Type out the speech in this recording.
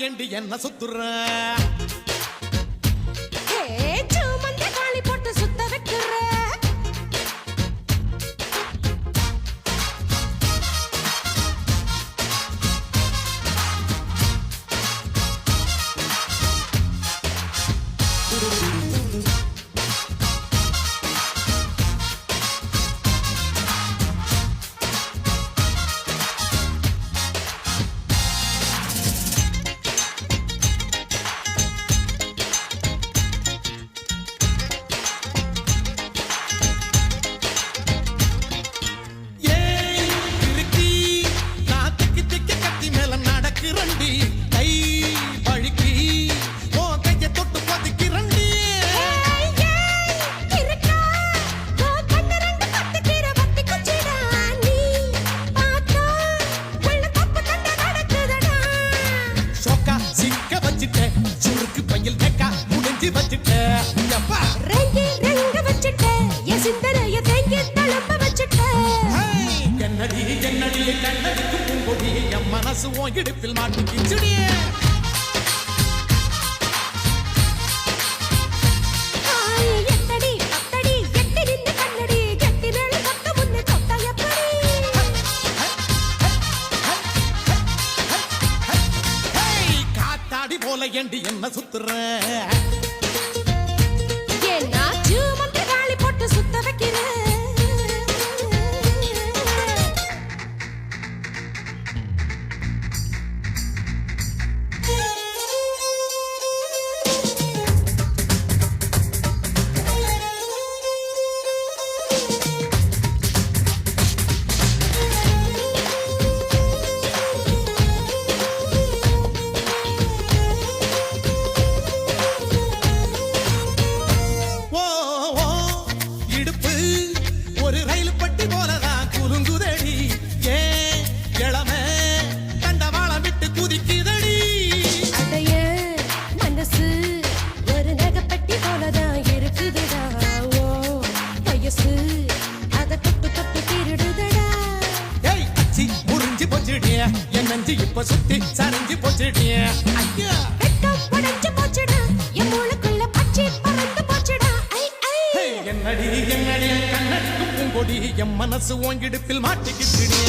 என்று என்ன சுத்துற? தூக்கி வச்சுட்ட. எப்பா. ரெங்கி ரெங்க வச்சுட்ட. என் சிந்தனைய தேங்கி தளம்ப வச்சுட்ட. என்னடி என்னடி கண்ணடிக்கு பூங்கொடி. என் மனசு உன் இடுப்பில் மாட்டிக்கிச்சுடியே போல ஏண்டி என்ன சுத்துற? நான் ஜூ மண்ட காலி போட்டு சுத்த வைக்கிறேன். அலைஞ்சு இப்ப சுத்தி சரிஞ்சு போச்சுட்டிய ஐயா. உடஞ்சு போச்சுடா. என் மூளைக்குள்ள பச்சை பறந்து மனசு ஓங்கிடுப்பில் மாட்டிக்கிட்டுடிய